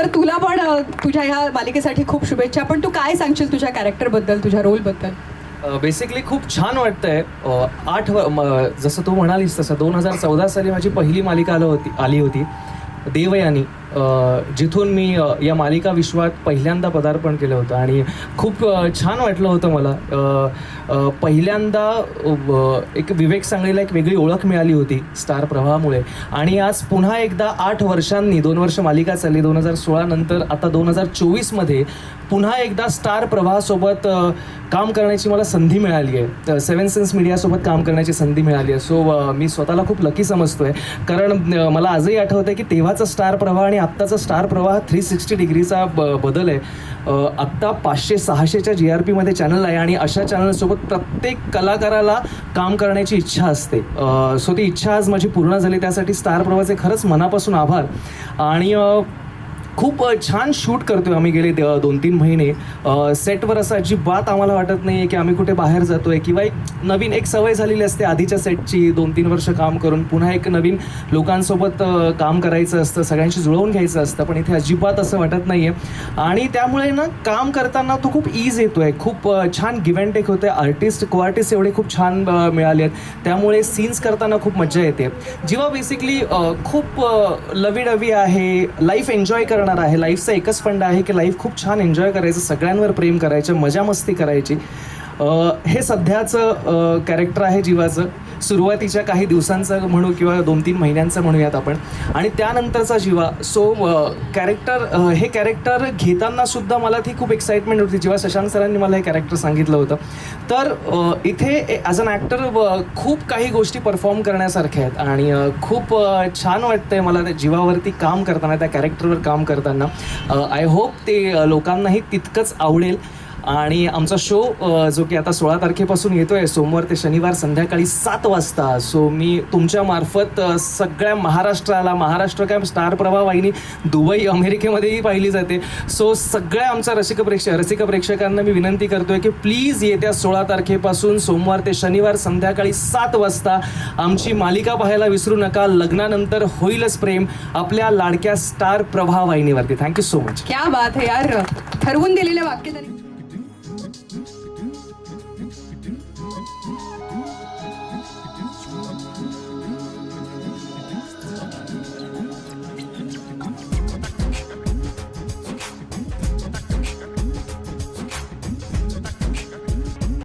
तर तुला पण तुझ्या ह्या मालिकेसाठी खूप शुभेच्छा. पण तू काय सांगशील तुझ्या कॅरेक्टरबद्दल तुझ्या रोलबद्दल बेसिकली खूप छान वाटतंय. आठ व- जसं तू म्हणालीस तसं दोन हजार चौदा साली माझी पहिली मालिका आलं होती आली होती. देवयानी. जिथून मी या मालिका विश्वात पहिल्यांदा पदार्पण केलं होतं आणि खूप छान वाटलं होतं मला. पहिल्यांदा एक विवेक सांगलीला एक वेगळी ओळख मिळाली होती स्टार प्रवाहामुळे. आणि आज पुन्हा एकदा आठ वर्षांनी दोन वर्ष मालिका चालली दोन हजार सोळा नंतर आता दोन हजार चोवीसमध्ये पुन्हा एकदा स्टार प्रवाहासोबत काम करण्याची मला संधी मिळाली आहे. सेवन सेन्स मीडियासोबत काम करण्याची संधी मिळाली आहे. सो मी स्वतःला खूप लकी समजतोय. कारण मला आजही आठवतं की तेव्हाचा स्टार प्रवाह आणि आत्ताचा स्टार प्रवाह थ्री सिक्स्टी डिग्रीचा ब बदल आहे. आत्ता पाचशे सहाशेच्या जी आर पीमध्ये चॅनल आहे आणि अशा चॅनलसोबत प्रत्येक कलाकाराला काम करण्याची इच्छा असते. सो ती इच्छा आज माझी पूर्ण झाली. त्यासाठी स्टार प्रवाहाचे खरंच मनापासून आभार. आणि खूप छान शूट करतोय आम्ही गेले दोन तीन महिने. सेटवर असं अजिबात आम्हाला वाटत नाही आहे की आम्ही कुठे बाहेर जातोय किंवा एक नवीन एक सवय झालेली असते आधीच्या सेटची दोन तीन वर्ष काम करून. पुन्हा एक नवीन लोकांसोबत काम करायचं असतं सगळ्यांशी जुळवून घ्यायचं असतं पण इथे अजिबात असं वाटत नाही आहे आणि त्यामुळे ना काम करताना तो खूप ईज येतोय. खूप छान गिव्ह अँड टेक होते आर्टिस्ट को आर्टिस्ट एवढे खूप छान मिळाले आहेत. त्यामुळे सीन्स करताना खूप मजा येते. जेव्हा बेसिकली खूप लवी डवी आहे लाईफ एन्जॉय करणार आहे. लाईफचा एकच फंड आहे की लाईफ खूप छान एन्जॉय करायचं सगळ्यांवर प्रेम करायचं मजा मस्ती करायची. हे सध्याचं कॅरेक्टर आहे जीवाचं. सुरुवातीच्या काही दिवसांचं म्हणू किंवा दोन तीन महिन्यांचं म्हणूयात आपण. आणि त्यानंतरचा जीवा. सो कॅरेक्टर हे कॅरेक्टर घेताना सुद्धा मला ती खूप एक्साइटमेंट होती. जेव्हा शशांक सरांनी मला हे कॅरेक्टर सांगितलं होतं. तर इथे ॲज अन ॲक्टर खूप काही गोष्टी परफॉर्म करण्यासारख्या आहेत. आणि खूप छान छान वाटतंय मला त्या जीवावरती काम करताना त्या कॅरेक्टरवर काम करताना. आय होप ते लोकांनाही तितकंच आवडेल. आणि आमचा शो जो की आता सोळा तारखेपासून येतो आहे सोमवार ते शनिवार संध्याकाळी सात वाजता. सो मी तुमच्या मार्फत सगळ्या महाराष्ट्राला महाराष्ट्र काय स्टार प्रभा वाहिनी दुबई अमेरिकेमध्येही पाहिली जाते. सो सगळ्या आमच्या रसिक प्रेक्षक रसिक प्रेक्षकांना मी विनंती करतोय की प्लीज येत्या सोळा तारखेपासून सोमवार ते शनिवार संध्याकाळी सात वाजता आमची मालिका पाहायला विसरू नका. लग्नानंतर होईलच प्रेम आपल्या लाडक्या स्टार प्रभा वाहिनीवरती. थँक्यू सो मच क्या बात है यार. ठरवून दिलेल्या वाक्य त्यांनी